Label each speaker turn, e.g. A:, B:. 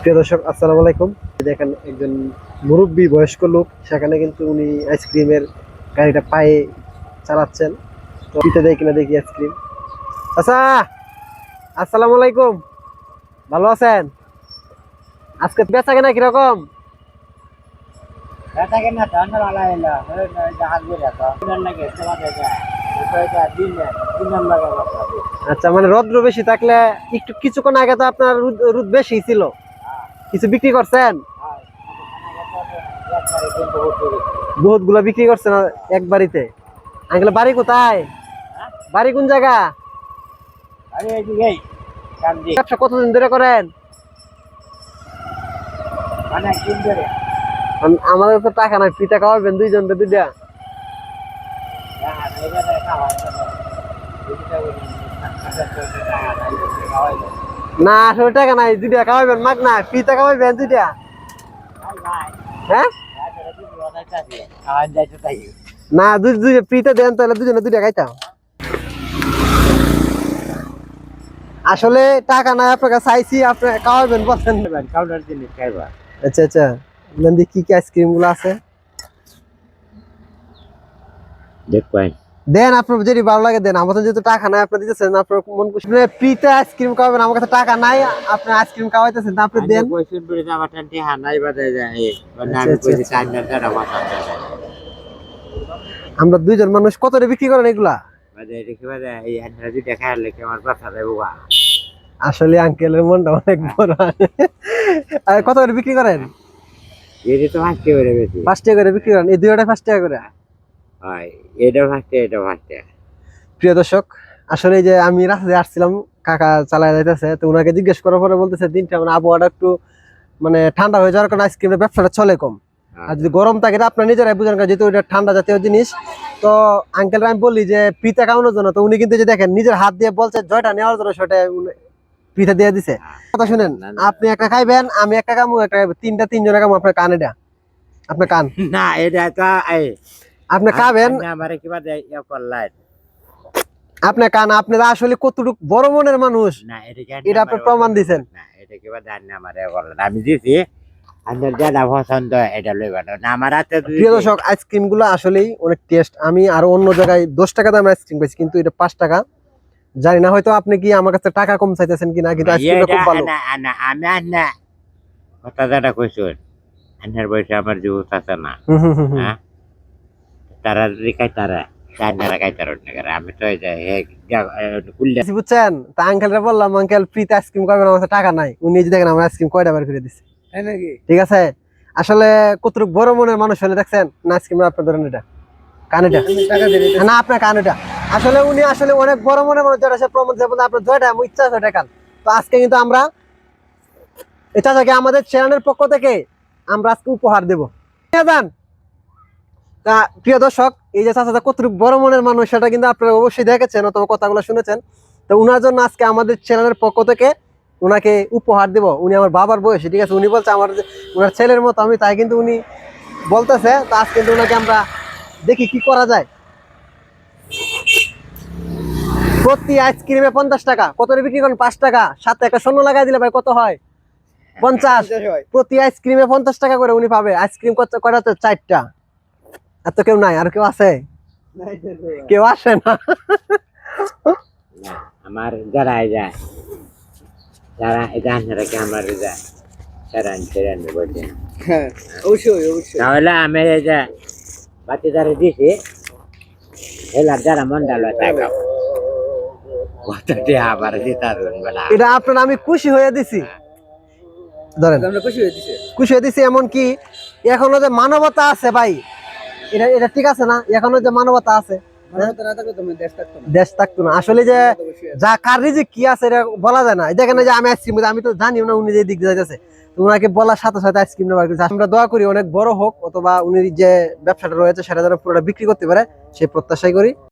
A: প্রিয় দর্শক আসসালামু আলাইকুম। দেখেন একজন মুরব্বী বয়স্ক লোক সেখানে কিন্তু উনি আইসক্রিমের গাড়িটা পায়ে চালাচ্ছেন। তো পিতে দেয় কিনা দেখি আইসক্রিম। আচ্ছা আসসালামু আলাইকুম। ভালো আছেন? আজকে বেচা কেনা কীরকম. আচ্ছা মানে রৌদ্র বেশি থাকলে একটু কিছুক্ষণ আগে তো আপনার রোদ বেশি ছিল। কিছু বিক্রি করছেন? বহুতগুলা বিক্রি করছেন এক বাড়িতে। আঙ্কেল, বাড়ি কোথায়? বাড়ি কোন জায়গা? ব্যবসা কতদিন ধরে করেন? আমাদের তো টাকা নাই, পিঠা খাওয়াবেন দুইজন দুইটা।
B: তো এটা খাওয়াই না
A: আসলে টাকা নাই, দুইটা খাওয়াবেন মাগ না পিঠা খাওয়াবেন দুইটা। হ্যাঁ? না, দুই দুই পিঠা দেন, তাহলে দুজনে দুইটা খাইতাম। আসলে টাকা নাই, আপনাকে চাইছি, আপনি খাওয়াবেন বলছেন আচ্ছা আচ্ছা কি কি আইসক্রিমগুলো আছে।
B: দেখ পাই
A: দেন আপনার যদি ভালো লাগে দেন। আমাদের যেহেতু টাকা নাই আপনি দিতেছেন আপনার মন খুশি পিঠা আইসক্রিম খাওয়াবেন আমার কাছে টাকা নাই আপনি আইসক্রিম খাওয়াইতেছেন আপনি দেন।
B: আমার
A: আচ্ছা, আচ্ছা, আমরা দুইজন মানুষ কত রে বিক্রি করেন এগুলা? আসলে আঙ্কেলের মনটা অনেক বড়। আর কত করে বিক্রি করেন? পাঁচ টাকা করে বিক্রি করেন এই দুইটা পাঁচ টাকা করে।
B: এটা এটা
A: প্রিয় দর্শক আসলে যে আমি রাস্তায় আসছিলাম কাকা চালায় যাইতেছে তো ওনাকে জিজ্ঞেস করার পরে বলতেছে দিনটা মানে আবহাওয়াটা একটু মানে ঠান্ডা হয়ে যাওয়ার কারণে আইসক্রিমের ব্যবসাটা চলে কম। আর যদি গরম থাকে আপনার নিজেরাই বুঝেন কারণ যেহেতু এটা ঠান্ডা জাতীয় জিনিস তো আঙ্কেল আমি বলি যে পিঠা খাওয়ানোর জন্য। তো উনি কিন্তু যে দেখেন নিজের হাত দিয়ে বলছে জয়টা নেওয়ার জন্য সেটা উনি পিঠা দিয়ে দিছে। কথা শুনেন। আপনি একটা খাইবেন আমি একটা কামু একটা। তিনটা তিনজনে কামু আপনার কান এটা। আপনার কান।
B: না এটা
A: আপনি খাবেন?
B: আমার কিবা দেয় ইয়া করলাই
A: আপনি কান আপনি আসলে কতটুকু বড় মনের মানুষ
B: না এটা
A: আপনি প্রমাণ দিছেন।
B: না এটা কিবা দেন না আমার আমি দিছি আন্দার যারা পছন্দ এটা লইবা না আমার হাতে
A: প্রিয় দর্শক আইসক্রিমগুলো আসলেই অনেক টেস্ট আমি আরও অন্য জায়গায় দশ টাকা দামের আইসক্রিম পাইছি কিন্তু এটা পাঁচ টাকা। জানি না হয়তো আপনি কি আমার কাছে টাকা কম চাইতেছেন কিনা কিন্তু আইসক্রিমটা খুব ভালো।
B: না না আমি আন্না কথা যারা কইছুন আন্নার বয়সে আমার যুবক আছে না। হ্যাঁ? তারা রিকাই তারা চান্নারা করে। আমি তো এই যে হে কুল্লা
A: বুঝছেন? তা আঙ্কেলরা বললাম আঙ্কেল ফ্রিতে আইসক্রিম করবেন আমার টাকা নাই। উনি যে দেখেন আমার আইসক্রিম কয়টা বার করে দিচ্ছে
B: নাকি?
A: ঠিক আছে? আসলে কতটুকু বড় মনের মানুষ হলে দেখছেন না আইসক্রিম আপনার ধরেন এটা? কানেটা না আপনার কানেটা আসলে উনি আসলে অনেক বড় মনের মানুষ যারা সে প্রমাণ দেবেন আপনার জয়টা আমার ইচ্ছা আছে টাকান তো আজকে কিন্তু আমরা এটা থেকে আমাদের চ্যানেলের পক্ষ থেকে আমরা আজকে উপহার দেব। যান। তা প্রিয় দর্শক এই যে চাচা কতটুকু বড় মনের মানুষ সেটা কিন্তু আপনারা অবশ্যই দেখেছেন অথবা কথাগুলো শুনেছেন। তো উনার জন্য আজকে আমাদের চ্যানেলের পক্ষ থেকে উনাকে উপহার দেব। উনি আমার বাবার বয়সী ঠিক আছে? উনি বলছে আমার যে উনার ছেলের মতো আমি তাই কিন্তু উনি বলতেছে। তো আজ কিন্তু উনাকে আমরা দেখি কি করা যায়। প্রতি আইসক্রিমে পঞ্চাশ টাকা কত বিক্রি করেন? পাঁচ টাকা। সাত একটা শূন্য লাগাই দিলে ভাই কত হয়? পঞ্চাশ। প্রতি আইসক্রিমে পঞ্চাশ টাকা করে উনি পাবে। আইসক্রিম কত কয়টা? চারটা। আর তো কেউ নাই আর কেউ আছে? কেউ আসে না।
B: আমার যারা এই যায় যারা এটা আন্নারা কি আমার যায় তারা আনতে আনতে বলছে
A: অবশ্যই অবশ্যই।
B: তাহলে আমি এই যে বাতি যারা দিছি এলার যারা মন ডালো টাকা কতটি আবার দিতা বলা
A: এটা আপনার আমি খুশি হয়ে দিছি। ধরেন খুশি হয়ে দিছি। এমন কি এখনও যে মানবতা আছে ভাই এটা এটা ঠিক আছে না? এখনও যে মানবতা আছে। দেশ থাকতো না। আসলে যে যা কার যে কি আছে এটা বলা যায় না। দেখেন যে আমি আইসক্রিম আমি তো জানি না উনি যে দিক যাইতেছে। উনাকে বলার সাথে সাথে আইসক্রিম কিছু আমরা দোয়া করি অনেক বড় হোক অথবা উনি যে ব্যবসাটা রয়েছে সেটা যেন পুরোটা বিক্রি করতে পারে সেই প্রত্যাশাই করি।